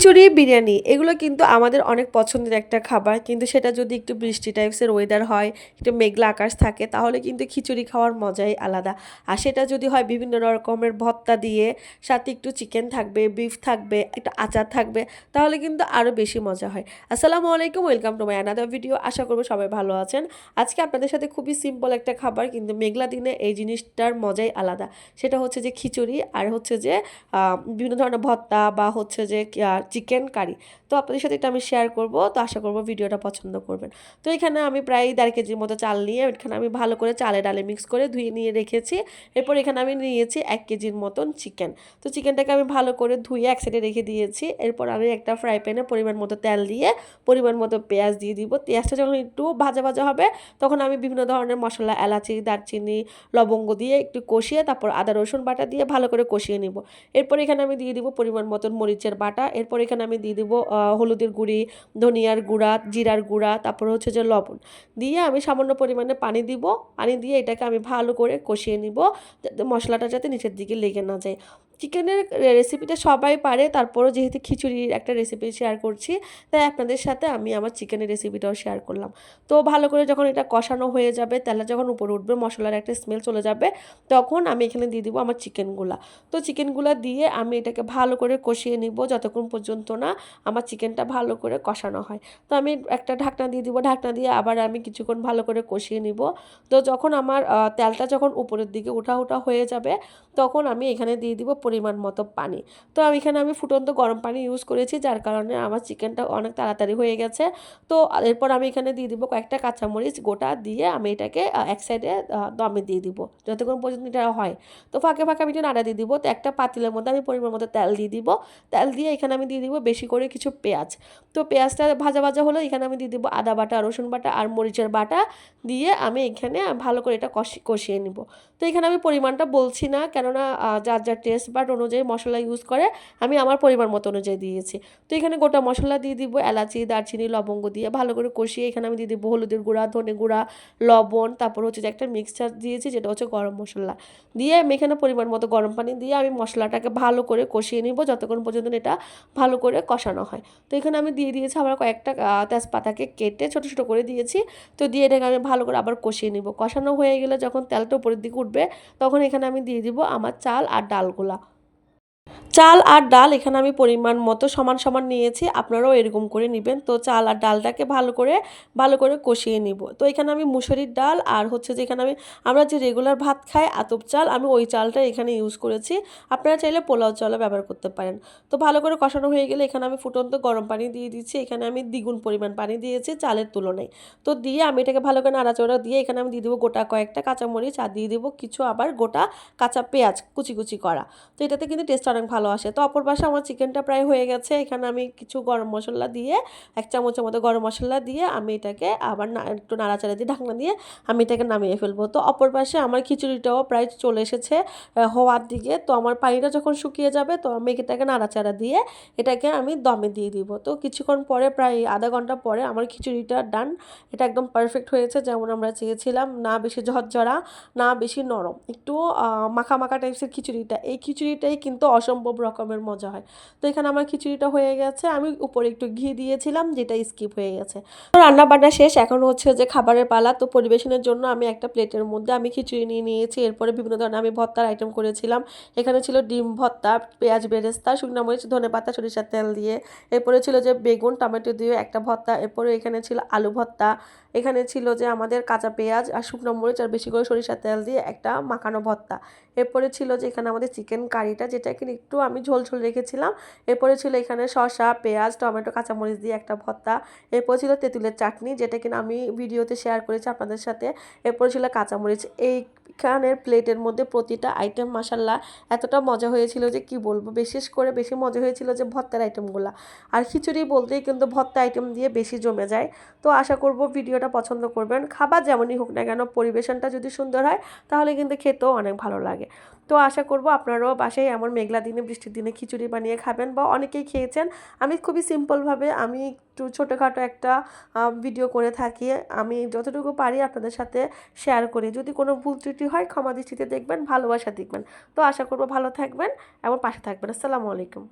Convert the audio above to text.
খিচুড়ি, বিরিয়ানি, এগুলো কিন্তু আমাদের অনেক পছন্দের একটা খাবার। কিন্তু সেটা যদি একটু বৃষ্টি টাইপসের ওয়েদার হয়, একটু মেঘলা আকাশ থাকে, তাহলে কিন্তু খিচুড়ি খাওয়ার মজাই আলাদা। আর সেটা যদি হয় বিভিন্ন রকমের ভত্তা দিয়ে, সাথে একটু চিকেন থাকবে বিফ থাকবে, একটু আচার থাকবে, তাহলে কিন্তু আরও বেশি মজা হয়। আসসালামু আলাইকুম welcome to my another video আশা করব সবাই ভালো আছেন। আজকে আপনাদের সাথে খুবই সিম্পল একটা খাবার, কিন্তু মেঘলা দিনে এই জিনিসটার মজাই আলাদা। সেটা হচ্ছে যে খিচুড়ি, আর হচ্ছে যে বিভিন্ন ধরনের ভত্তা বা হচ্ছে যে চিকেন কারি তো আপনাদের সাথে এটা আমি শেয়ার করব। তো আশা করব ভিডিওটা পছন্দ করবেন। তো এখানে আমি প্রায় দেড় কেজির মতো চাল নিয়ে এখানে আমি ভালো করে চালে ডালে মিক্স করে ধুয়ে নিয়ে রেখেছি। এরপর এখানে আমি নিয়েছি এক কেজির মতন চিকেন। তো চিকেনটাকে আমি ভালো করে ধুয়ে এক সাইডে রেখে দিয়েছি। এরপর আমি একটা ফ্রাই প্যানে পরিমাণ মতো তেল দিয়ে পরিমাণ মতো পেঁয়াজ দিয়ে দিব। পেঁয়াজটা যখন একটু ভাজা ভাজা হবে, তখন আমি বিভিন্ন ধরনের মশলা, এলাচি, দারচিনি, লবঙ্গ দিয়ে একটু কষিয়ে তারপর আদা, রসুন বাটা দিয়ে ভালো করে কষিয়ে নিব। এরপর এখানে আমি দিয়ে দিব পরিমাণ মতন মরিচের বাটা। এরপর এখানে আমি দিয়ে দিব হলুদের গুঁড়ি, ধনিয়ার গুঁড়া, জিরার গুঁড়া, তারপর হচ্ছে যে লবণ। দিয়ে আমি সামান্য পরিমাণে পানি দিব, পানি দিয়ে এটাকে আমি ভালো করে কষিয়ে নিব, যাতে মশলাটা যাতে নিচের দিকে লেগে না যায়। চিকেনের রেসিপিটা সবাই পারে, তারপরও যেহেতু খিচুড়ির একটা রেসিপি শেয়ার করছি, তাই আপনাদের সাথে আমি আমার চিকেনের রেসিপিটাও শেয়ার করলাম। তো ভালো করে যখন এটা কষানো হয়ে যাবে, তেলটা যখন উপরে উঠবে, মশলার একটা স্মেল চলে যাবে, তখন আমি এখানে দিয়ে দিব আমার চিকেনগুলা। তো চিকেনগুলা দিয়ে আমি এটাকে ভালো করে কষিয়ে নিব, যতক্ষণ পর্যন্ত না আমার চিকেনটা ভালো করে কষানো হয়। তো আমি একটা ঢাকনা দিয়ে দিব, ঢাকনা দিয়ে আবার আমি কিছুক্ষণ ভালো করে কষিয়ে নিব। তো যখন আমার তেলটা যখন উপরের দিকে উঠা উঠা হয়ে যাবে, তখন আমি এখানে দিয়ে দিব পরিমাণ মতো পানি। তো আমি এখানে আমি ফুটন্ত গরম পানি ইউজ করেছি, যার কারণে আমার চিকেনটা অনেক তাড়াতাড়ি হয়ে গেছে। তো এরপর আমি এখানে দিয়ে দিব কয়েকটা কাঁচামরিচ গোটা দিয়ে আমি এটাকে এক সাইডে দমে দিয়ে দিব, যতক্ষণ পর্যন্ত এটা হয়। তো ফাঁকে ফাঁকে আমি একটু নাড়া দিয়ে দিব। তো একটা পাতিলের মধ্যে আমি পরিমাণ মতো তেল দিয়ে দিব। তেল দিয়ে এখানে আমি দিয়ে দিব বেশি করে কিছু পেঁয়াজ। তো পেঁয়াজটা ভাজা ভাজা হলো এখানে আমি দিয়ে দিব আদা বাটা, রসুন বাটা আর মরিচের বাটা দিয়ে আমি এখানে ভালো করে এটা কষি, কষিয়ে নিব। তো এখানে আমি পরিমাণটা বলছি না, কেননা যার যার টেস্ট বাট অনুযায়ী মশলা ইউজ করে আমি আমার পরিমাণ মতো অনুযায়ী দিয়েছি। তো এখানে গোটা মশলা দিয়ে দিব এলাচি, দারচিনি, লবঙ্গ দিয়ে, ভালো করে কষিয়ে এখানে আমি দিয়ে দিব হলুদের গুঁড়া, ধনে গুঁড়া, লবণ, তারপর হচ্ছে যে একটা মিক্সচার দিয়েছি যেটা হচ্ছে গরম মশলা। দিয়ে আমি এখানে পরিমাণ মতো গরম পানি দিয়ে আমি মশলাটাকে ভালো করে কষিয়ে নিব যতক্ষণ পর্যন্ত এটা ভালো করে কষানো হয়। তো এখানে আমি দিয়ে দিয়েছি আবার কয়েকটা তেজপাতাকে কেটে ছোটো ছোটো করে দিয়েছি। তো দিয়ে এটাকে আমি ভালো করে আবার কষিয়ে নিব। কষানো হয়ে গেলে যখন তেলটা উপরের দিকে উঠবে তখন এখানে আমি দিয়ে দিব আমার চাল আর ডালগুলা। চাল আর ডাল এখানে আমি পরিমাণ মতো সমান সমান নিয়েছি, আপনারাও এরকম করে নেবেন। তো চাল আর ডালটাকে ভালো করে ভালো করে কষিয়ে নিব। তো এখানে আমি মুসুরির ডাল আর হচ্ছে যে এখানে আমি, আমরা যে রেগুলার ভাত খাই আতপ চাল, আমি ওই চালটা এখানে ইউজ করেছি। আপনারা চাইলে পোলাও চালও ব্যবহার করতে পারেন। তো ভালো করে কষানো হয়ে গেলে এখানে আমি ফুটন্ত গরম পানি দিয়ে দিচ্ছি। এখানে আমি দ্বিগুণ পরিমাণ পানি দিয়েছি চালের তুলনায়। তো দিয়ে আমি এটাকে ভালো করে নাড়াচড়া দিয়ে এখানে আমি দিয়ে দেবো গোটা কয়েকটা কাঁচামরিচ আর দিয়ে দেবো কিছু আবার গোটা কাঁচা পেঁয়াজ কুচি কুচি করা। তো এটাতে কিন্তু টেস্ট অনেক ভালো আসে। তো অপর পাশে আমার চিকেনটা প্রায় হয়ে গেছে। এখানে আমি কিছু গরম মশলা দিয়ে, এক চামচের মতো গরম মশলা দিয়ে আমি এটাকে আবার একটু নাড়াচাড়া দিয়ে ঢাকনা দিয়ে আমি এটাকে নামিয়ে ফেলব। তো অপর পাশে আমার খিচুড়িটাও প্রায় চলে এসেছে হওয়ার দিকে। তো আমার পানিটা যখন শুকিয়ে যাবে, তো আমি এটাকে নাড়াচাড়া দিয়ে এটাকে আমি দমে দিয়ে দিব। তো কিছুক্ষণ পরে, প্রায় আধা ঘণ্টা পরে আমার খিচুড়িটা ডান। এটা একদম পারফেক্ট হয়েছে, যেমন আমরা চেয়েছিলাম। না বেশি ঝরঝরা, না বেশি নরম। একটু মাখা মাখা টাইপসের খিচুড়িটা। এই খিচুড়িটাই কিন্তু অসম্ভব রকমের মজা হয়। তো এখানে আমার খিচুড়িটা হয়ে গেছে। আমি উপরে একটু ঘি দিয়েছিলাম, যেটা স্কিপ হয়ে গেছে। তো রান্না বান্না শেষ। এখন হচ্ছে যে খাবারের পালা। তো পরিবেশনের জন্য আমি একটা প্লেটের মধ্যে আমি খিচুড়ি নিয়ে নিয়েছি। এরপরে বিভিন্ন ধরনের আমি ভর্তার আইটেম করেছিলাম। এখানে ছিল ডিম ভর্তা, পেঁয়াজ বেরেস্তা, শুকনো মরিচ, ধনে পাতা, সরিষার তেল দিয়ে। এরপরে ছিল যে বেগুন, টমেটো দিয়ে একটা ভর্তা। এরপরে এখানে ছিল আলু ভর্তা। এখানে ছিল যে আমাদের কাঁচা পেঁয়াজ আর শুকনো মরিচ আর বেশি করে সরিষার তেল দিয়ে একটা মাখানো ভর্তা। এরপরে ছিল যে এখানে আমাদের চিকেন কারিটা যেটা কিনা একটু আমি ঝোল ঝোল রেখেছিলাম। এরপরে ছিল এখানে শসা, পেঁয়াজ, টমেটো, কাঁচামরিচ দিয়ে একটা ভর্তা। এরপর ছিল তেঁতুলের চাটনি, যেটা কিনা আমি ভিডিওতে শেয়ার করেছি আপনাদের সাথে। এরপরে ছিল কাঁচামরিচ। এইখানের প্লেটের মধ্যে প্রতিটা আইটেম মাসাল্লাহ এতটা মজা হয়েছিল যে কি বলব? বিশেষ করে বেশি মজা হয়েছিল যে ভর্তার আইটেমগুলো আর খিচুড়ি বলতেই কিন্তু ভর্তা আইটেম দিয়ে বেশি জমে যায়। তো আশা করব ভিডিওটা পছন্দ করবেন। খাবার যেমনই হোক না কেন, পরিবেশনটা যদি সুন্দর হয়, তাহলে কিন্তু খেতেও অনেক ভালো লাগে। তো আশা করব আপনারাও বাসায় এমন মেঘলা দিনে, বৃষ্টির দিনে খিচুড়ি বানিয়ে খাবেন বা অনেকেই খেয়েছেন। আমি খুবই সিম্পলভাবে আমি একটু ছোটোখাটো একটা ভিডিও করে থাকি। আমি যতটুকু পারি আপনাদের সাথে শেয়ার করি। যদি কোনো ভুল ত্রুটি হয়, ক্ষমা দৃষ্টিতে দেখবেন, ভালোবাসা দেখবেন। তো আশা করব ভালো থাকবেন এবং পাশে থাকবেন। আসসালামু আলাইকুম।